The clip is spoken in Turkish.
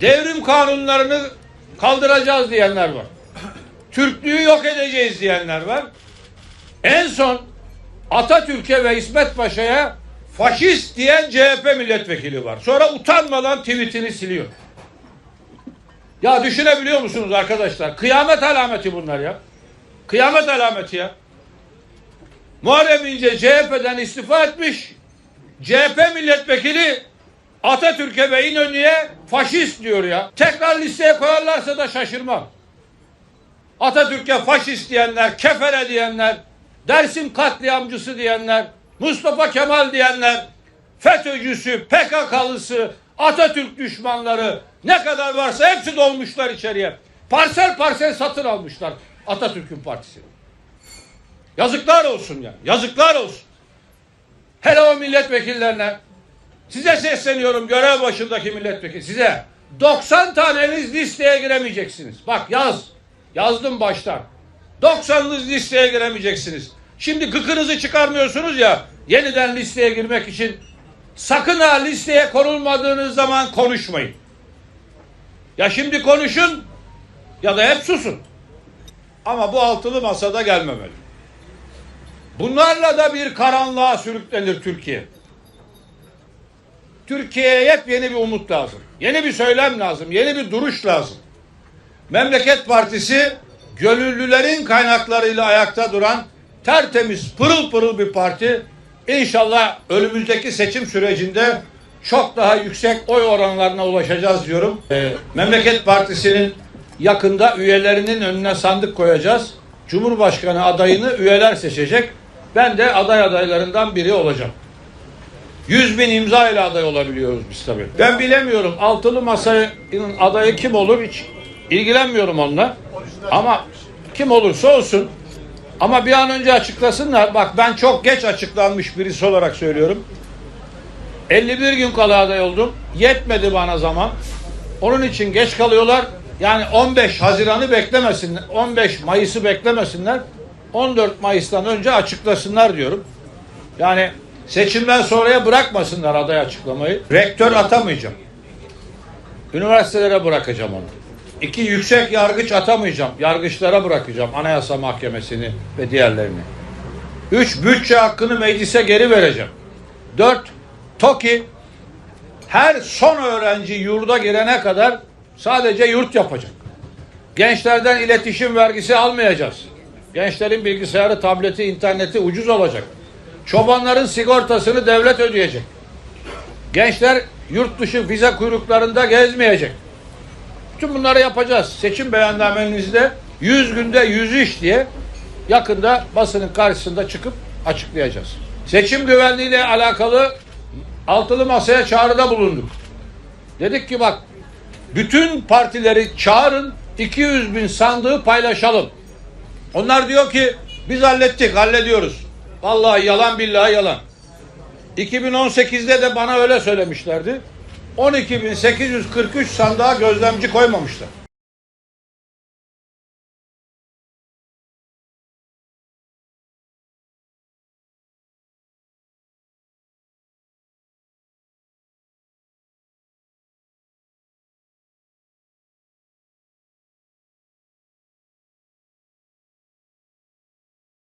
Devrim kanunlarını kaldıracağız diyenler var. Türklüğü yok edeceğiz diyenler var. En son Atatürk'e ve İsmet Paşa'ya faşist diyen CHP milletvekili var. Sonra utanmadan tweetini siliyor. Ya düşünebiliyor musunuz arkadaşlar? Kıyamet alameti bunlar ya. Kıyamet alameti ya. Muharrem İnce CHP'den istifa etmiş. CHP milletvekili Atatürk'e ve İnönü'ye faşist diyor ya. Tekrar listeye koyarlarsa da şaşırmam. Atatürk'e faşist diyenler, kefere diyenler, Dersim katliamcısı diyenler, Mustafa Kemal diyenler, FETÖ'cüsü, PKK'lısı, Atatürk düşmanları ne kadar varsa hepsi dolmuşlar içeriye. Parsel parsel satın almışlar Atatürk'ün partisini. Yazıklar olsun ya. Yazıklar olsun. Hele o milletvekillerine size sesleniyorum görev başındaki milletvekili size 90 taneniz listeye giremeyeceksiniz. Bak yaz. Yazdım baştan. 90'ınız listeye giremeyeceksiniz. Şimdi gıkınızı çıkarmıyorsunuz ya yeniden listeye girmek için sakın ha listeye konulmadığınız zaman konuşmayın. Ya şimdi konuşun ya da hep susun. Ama bu altılı masada gelmemeli. Bunlarla da bir karanlığa sürüklenir Türkiye. Türkiye'ye yepyeni bir umut lazım. Yeni bir söylem lazım. Yeni bir duruş lazım. Memleket Partisi gönüllülerin kaynaklarıyla ayakta duran tertemiz pırıl pırıl bir parti. İnşallah önümüzdeki seçim sürecinde çok daha yüksek oy oranlarına ulaşacağız diyorum. Ee, Memleket Partisi'nin yakında üyelerinin önüne sandık koyacağız. Cumhurbaşkanı adayını üyeler seçecek. Ben de aday adaylarından biri olacağım. 100 bin imza ile aday olabiliyoruz biz tabii. Ben bilemiyorum altılı masanın adayı kim olur hiç ilgilenmiyorum onunla. Ama kim olursa olsun. Ama bir an önce açıklasınlar. Bak ben çok geç açıklanmış birisi olarak söylüyorum. 51 gün kala aday oldum. Yetmedi bana zaman. Onun için geç kalıyorlar. Yani 15 Haziran'ı beklemesinler. 15 Mayıs'ı beklemesinler. 14 Mayıs'tan önce açıklasınlar diyorum. Yani seçimden sonraya bırakmasınlar aday açıklamayı. Rektör atamayacağım. Üniversitelere bırakacağım onu. İki yüksek yargıç atamayacağım. Yargıçlara bırakacağım. Anayasa Mahkemesi'ni ve diğerlerini. Üç, bütçe hakkını meclise geri vereceğim. Dört, TOKİ her son öğrenci yurda girene kadar sadece yurt yapacak. Gençlerden iletişim vergisi almayacağız. Gençlerin bilgisayarı, tableti, interneti ucuz olacak. Çobanların sigortasını devlet ödeyecek. Gençler yurt dışı vize kuyruklarında gezmeyecek. Bütün bunları yapacağız. Seçim beyannamenizde 100 günde 100 iş diye yakında basının karşısında çıkıp açıklayacağız. Seçim güvenliğiyle alakalı altılı masaya çağrıda bulunduk. Dedik ki bak bütün partileri çağırın 200 bin sandığı paylaşalım. Onlar diyor ki biz hallettik hallediyoruz. Vallahi yalan billahi yalan. 2018'de de bana öyle söylemişlerdi. 12.843 sandığa gözlemci koymamışlar.